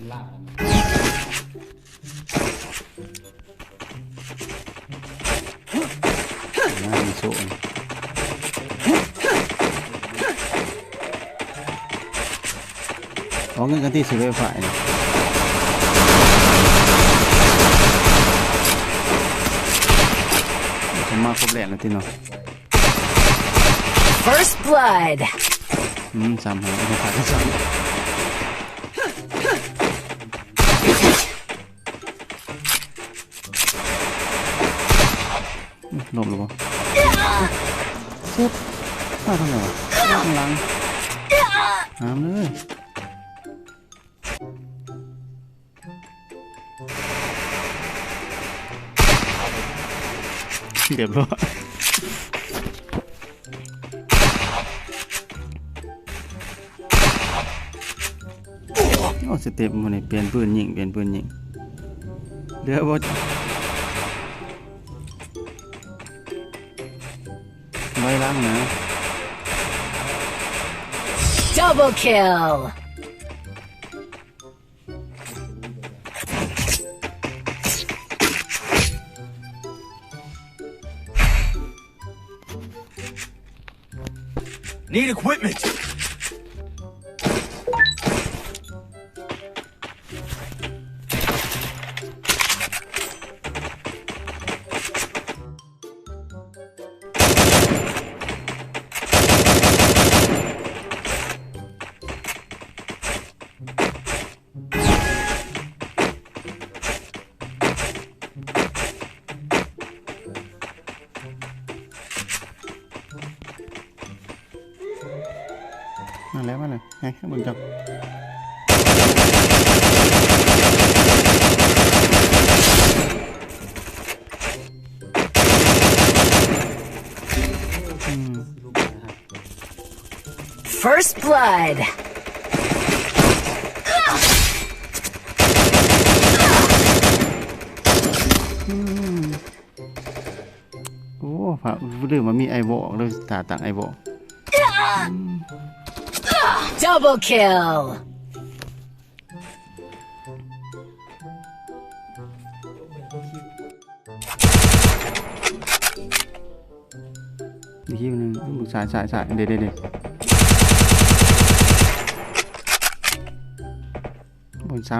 เป็นลาบนะน่ามีโซ่เอาเงินกันที่สิบเอฝ่ายนี่ผมมาครบแหล่แล้วที่เนาะ First blood. อืมสามหาไม่ขาดก็สาม มหลบหรือเปล่าเซ็บมาทางไหนวะข้างหลังหามเลยเรียบร้อยโอ้สเต็ปมันนี่เปลี่ยนปืนยิงเปลี่ยนปืนยิงเรือบ่ไว้ล้า งนะ Double kill. Need equipment. มาแล้วมาแล้วไงข้างบนจับลูกนะครับ First blood. โอ้ฝาเรื่องมันมีไอโบออกเลยตาต่างไอโบ Double kill. อีกทีหนึงลูกสายสายสายเด็ดเด็ดเด็ดบนสาม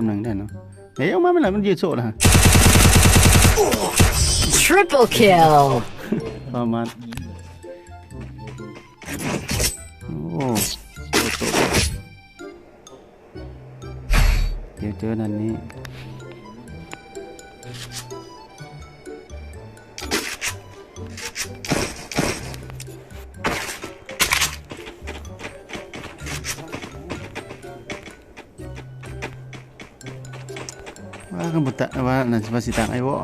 หนึ่งได้เนาะเฮ้ยเอามาไม่ไหนมันยืดโซ่ละ Triple kill. ประ เจอนันนี้ว่ากันบุตรว่านั่นสิว่าสิตังไอ้บ่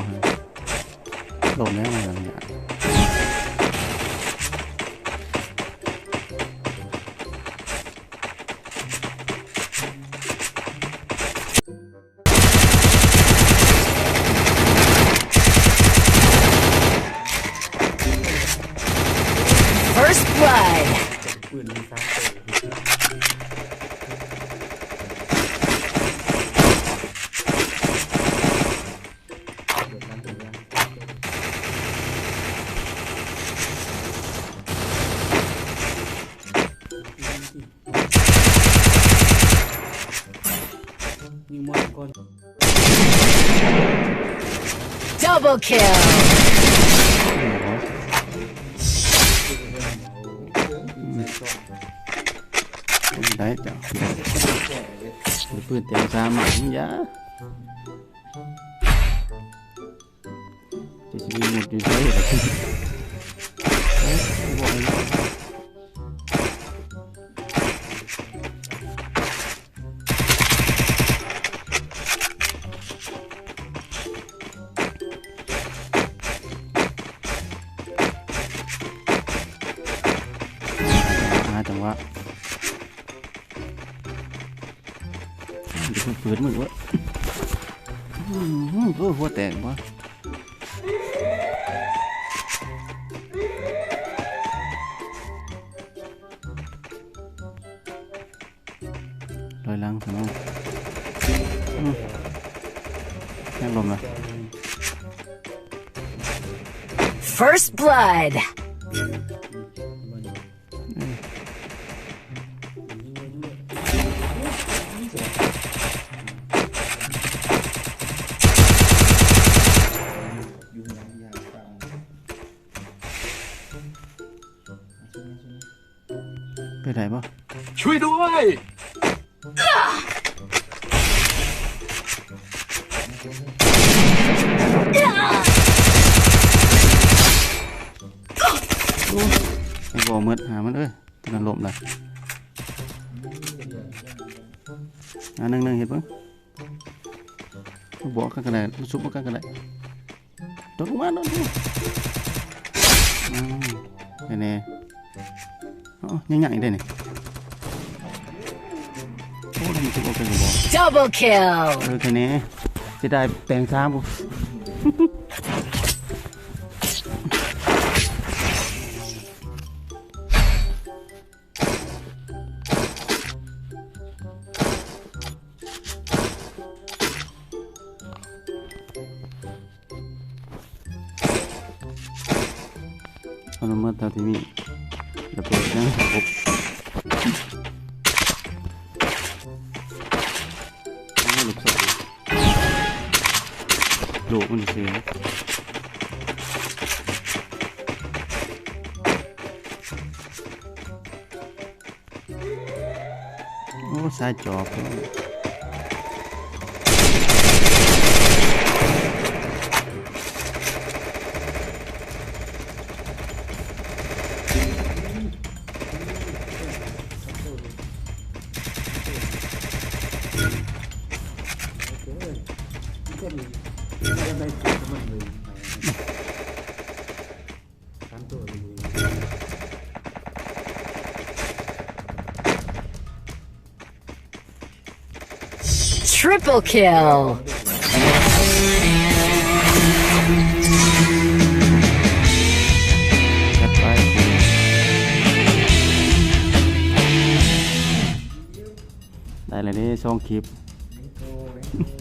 ลงแล้วมาแล้วเนี่ย ยิงมอนก่อน Double kill. ได้จ้ะปืนเต็มสาม เดี๋ยวฝืนมึงวะอืมโอ้หัวแตกวะลอยหลังสมองแย่งลมเลย First blood. ไปไหนบ่ช่วยด้วย ไอ้บ่มืดหามันเอ้ยตอนนั้นลมเลยอันหนึ่งหนึ่งเห็นปะบอกกันกันเลยซุปกันกันเลยโดนลงมาโดนลงมาอ้าวไปแน่อ๋อ ยังยังอีกได้นี่โอ้ยมันซุปกันกันบอก Double kill. เออแค่นี้จะได้แปลงซ้ำบุพนมมืดเท่าที่มี ระเบิดยังครบลูกสาวลูกมันเสียโอ้สายจอบ Triple kill. จัดไปไ